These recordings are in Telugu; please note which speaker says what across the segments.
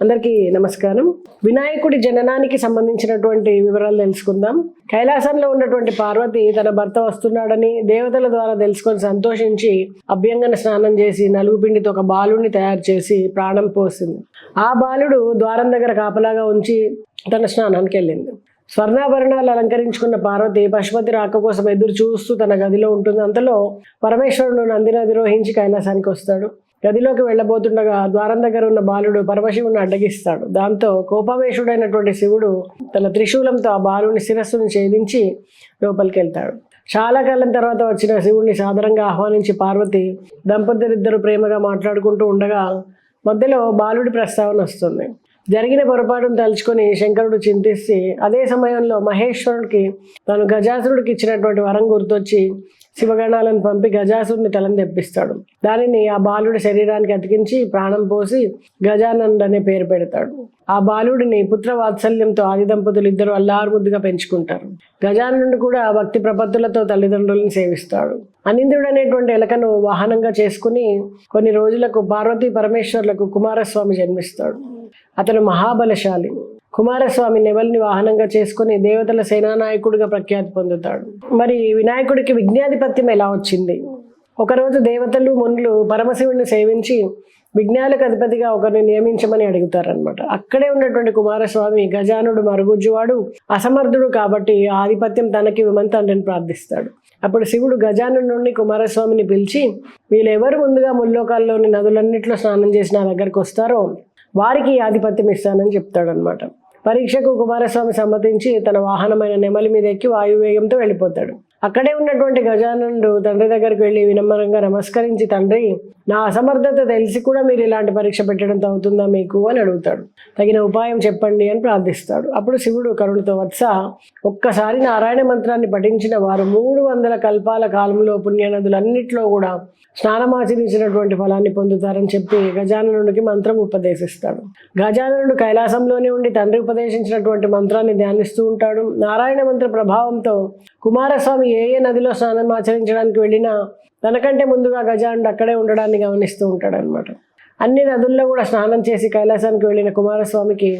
Speaker 1: అందరికీ నమస్కారం. వినాయకుడి జననానికి సంబంధించినటువంటి వివరాలు తెలుసుకుందాం. కైలాసంలో ఉన్నటువంటి పార్వతి తన భర్త వస్తున్నాడని దేవతల ద్వారా తెలుసుకొని సంతోషించి అభ్యంగన స్నానం చేసి నలుగు పిండితో ఒక బాలుడిని తయారు చేసి ప్రాణం పోసింది. ఆ బాలుడు ద్వారం దగ్గర కాపలాగా ఉంచి తన స్నానానికి వెళ్ళింది. స్వర్ణాభరణాలు అలంకరించుకున్న పార్వతి పశుపతి రాక కోసం ఎదురు చూస్తూ తన గదిలో ఉంటుంది. అంతలో పరమేశ్వరుడు నందిని అధిరోహించి కైలాసానికి వస్తాడు. గదిలోకి వెళ్ళబోతుండగా ద్వారం దగ్గర ఉన్న బాలుడు పరమశివుని అడ్డగిస్తాడు. దాంతో కోపావేశుడైనటువంటి శివుడు తన త్రిశూలంతో ఆ బాలుని శిరస్సును ఛేదించి లోపలికి వెళ్తాడు చాలా కాలం తర్వాత వచ్చిన శివుడిని సాధారణంగా ఆహ్వానించి పార్వతి దంపతులిద్దరు ప్రేమగా మాట్లాడుకుంటూ ఉండగా మధ్యలో బాలుడి ప్రస్తావన వస్తుంది. జరిగిన పొరపాటును తలుచుకొని శంకరుడు చింతిస్తే అదే సమయంలో మహేశ్వరుడికి తను గజాసురుడికి ఇచ్చినటువంటి వరం గుర్తొచ్చి శివగణాలను పంపి గజాసుడిని తలను తెప్పిస్తాడు. దానిని ఆ బాలుడి శరీరానికి అతికించి ప్రాణం పోసి గజానంద్ అనే పేరు పెడతాడు. ఆ బాలుడిని పుత్ర వాత్సల్యంతో ఆది దంపతులు ఇద్దరు అల్లారు ముద్దుగా పెంచుకుంటారు. గజానందుడు కూడా భక్తి ప్రపత్తులతో తల్లిదండ్రులను సేవిస్తాడు. అనింద్రుడు అనేటువంటి ఎలకను వాహనంగా చేసుకుని కొన్ని రోజులకు పార్వతీ పరమేశ్వర్లకు కుమారస్వామి జన్మిస్తాడు. అతను మహాబలశాలి. కుమారస్వామి నెవల్ని వాహనంగా చేసుకుని దేవతల సేనానాయకుడిగా ప్రఖ్యాతి పొందుతాడు. మరి వినాయకుడికి విజ్ఞాధిపత్యం ఎలా వచ్చింది? ఒకరోజు దేవతలు మునులు పరమశివుడిని సేవించి విజ్ఞాలకు అధిపతిగా ఒకరిని నియమించమని అడుగుతారనమాట అక్కడే ఉన్నటువంటి కుమారస్వామి గజానుడు మరుగుజ్జువాడు అసమర్థుడు కాబట్టి ఆధిపత్యం తనకి ఇవ్వమని తండ్రిని ప్రార్థిస్తాడు. అప్పుడు శివుడు గజాను నుండి కుమారస్వామిని పిలిచి వీళ్ళెవరు ముందుగా ముల్లోకాల్లోని నదులన్నింటిలో స్నానం చేసి నా దగ్గరకు వస్తారో వారికి ఆధిపత్యం ఇస్తానని చెప్తాడనమాట పరీక్షకు కుమారస్వామి సమ్మతించి తన వాహనమైన నెమలి మీద ఎక్కి వాయువేగంతో వెళ్ళిపోతాడు. అక్కడే ఉన్నటువంటి గజానండు తండ్రి దగ్గరికి వెళ్ళి వినమ్రంగా నమస్కరించి తండ్రి నా అసమర్థత తెలిసి కూడా మీరు ఇలాంటి పరీక్ష పెట్టడం అవుతుందా మీకు? అని అడుగుతాడు. తగిన ఉపాయం చెప్పండి అని ప్రార్థిస్తాడు. అప్పుడు శివుడు కరుణతో వత్స ఒక్కసారి నారాయణ మంత్రాన్ని పఠించిన వారు మూడు వందల కల్పాల కాలంలో పుణ్యనదులన్నింటిలో కూడా స్నానమాచరించినటువంటి ఫలాన్ని పొందుతారని చెప్పి గజాననుడికి మంత్రం ఉపదేశిస్తాడు. గజాననుడు కైలాసంలోనే ఉండి తండ్రి ఉపదేశించినటువంటి మంత్రాన్ని ధ్యానిస్తూ ఉంటాడు. నారాయణ మంత్ర ప్రభావంతో కుమారస్వామి ఏ ఏ నదిలో స్నానం ఆచరించడానికి వెళ్ళినా తనకంటే ముందుగా గజానుడు అక్కడే ఉండడాన్ని గమనిస్తూ ఉంటాడనమాట అన్ని నదుల్లో కూడా స్నానం చేసి కైలాసానికి వెళ్ళిన కుమారస్వామికి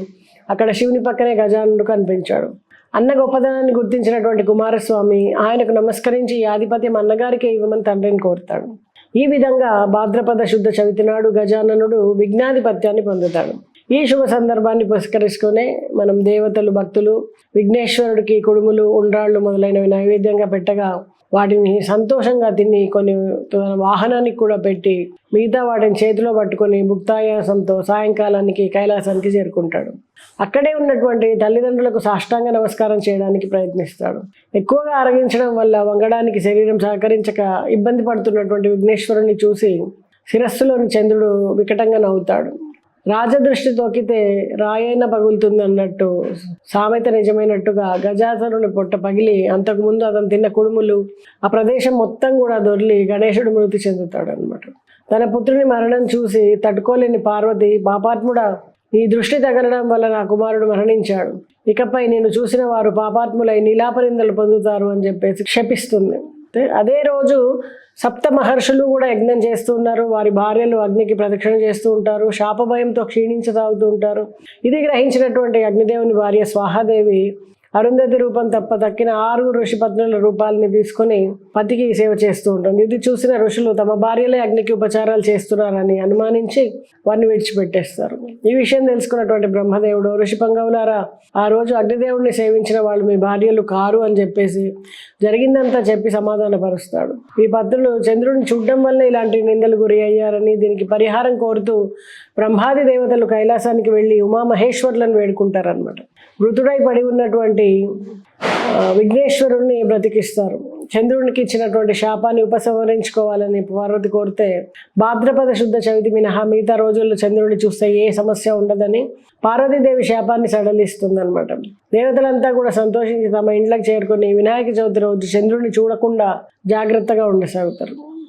Speaker 1: అక్కడ శివుని పక్కనే గజానుడు కనిపించాడు. అన్న గొప్పదనాన్ని గుర్తించినటువంటి కుమారస్వామి ఆయనకు నమస్కరించి ఈ ఆధిపత్యం అన్నగారికి ఇవ్వమని తండ్రిని కోరుతాడు. ఈ విధంగా భాద్రపద శుద్ధ చవితి నాడు గజాననుడు విఘ్నాధిపత్యాన్ని పొందుతాడు. ఈ శుభ సందర్భాన్ని పురస్కరించుకొని మనం దేవతలు భక్తులు విఘ్నేశ్వరుడికి కుడుములు ఉండ్రాళ్ళు మొదలైనవి నైవేద్యంగా పెట్టగా వాటిని సంతోషంగా తిని కొన్ని తన వాహనానికి కూడా పెట్టి మిగతా వాటిని చేతిలో పట్టుకొని భుక్తాయాసంతో సాయంకాలానికి కైలాసానికి చేరుకుంటాడు. అక్కడే ఉన్నటువంటి తల్లిదండ్రులకు సాష్టాంగ నమస్కారం చేయడానికి ప్రయత్నిస్తాడు. ఎక్కువగా ఆరగించడం వల్ల వంగడానికి శరీరం సహకరించక ఇబ్బంది పడుతున్నటువంటి విఘ్నేశ్వరుని చూసి శిరస్సులోని చంద్రుడు వికటంగా నవ్వుతాడు. రాజదృష్టి తొక్కితే రాయైన పగులుతుంది అన్నట్టు సామెత నిజమైనట్టుగా గజాసనుని పొట్ట పగిలి అంతకుముందు అతను తిన్న కుడుములు ఆ ప్రదేశం మొత్తం కూడా దొర్లి గణేశుడు మృతి చెందుతాడు అనమాట తన పుత్రుని మరణం చూసి తట్టుకోలేని పార్వతి పాపాత్ముడా నీ దృష్టి తగలడం వల్ల నా కుమారుడు మరణించాడు. ఇకపై నేను చూసిన వారు పాపాత్ములై నీలాపరిందలు పొందుతారు అని చెప్పేసి క్షపిస్తుంది. అదే రోజు సప్త మహర్షులు కూడా యజ్ఞం చేస్తూ ఉన్నారు. వారి భార్యలు అగ్నికి ప్రదక్షిణ చేస్తూ ఉంటారు. శాపభయంతో క్షీణించతాగుతూ ఉంటారు. ఇది గ్రహించినటువంటి అగ్నిదేవుని భార్య స్వాహాదేవి అరుంధతి రూపం తప్ప తక్కిన ఆరుగురు ఋషి పత్నుల రూపాలని తీసుకొని పతికి సేవ చేస్తూ ఉంటుంది. ఇది చూసిన ఋషులు తమ భార్యలే అగ్నికి ఉపచారాలు చేస్తున్నారని అనుమానించి వారిని విడిచిపెట్టేస్తారు. ఈ విషయం తెలుసుకున్నటువంటి బ్రహ్మదేవుడు ఋషి పంగవులారా ఆ రోజు అగ్నిదేవుడిని సేవించిన వాళ్ళు మీ భార్యలు కారు అని చెప్పేసి జరిగిందంతా చెప్పి సమాధానపరుస్తాడు. ఈ పత్రులు చంద్రుడిని చూడడం వల్ల ఇలాంటి నిందలు గురి అయ్యారని దీనికి పరిహారం కోరుతూ బ్రహ్మాది దేవతలు కైలాసానికి వెళ్ళి ఉమామహేశ్వర్లను వేడుకుంటారనమాట మృతుడై పడి ఉన్నటువంటి ఆ, విఘ్నేశ్వరుణ్ణి బ్రతికిస్తారు. చంద్రునికి ఇచ్చినటువంటి శాపాన్ని ఉపసంహరించుకోవాలని పార్వతి కోరితే భాద్రపద శుద్ధ చవితి మినహా మిగతా రోజుల్లో చంద్రుడిని చూస్తే ఏ సమస్య ఉండదని పార్వతీదేవి శాపాన్ని సడలిస్తుందన్నమాట. దేవతలంతా కూడా సంతోషించి తమ ఇంట్లోకి చేరుకుని వినాయక చవితి రోజు చంద్రుడిని చూడకుండా జాగ్రత్తగా ఉండసాగుతారు.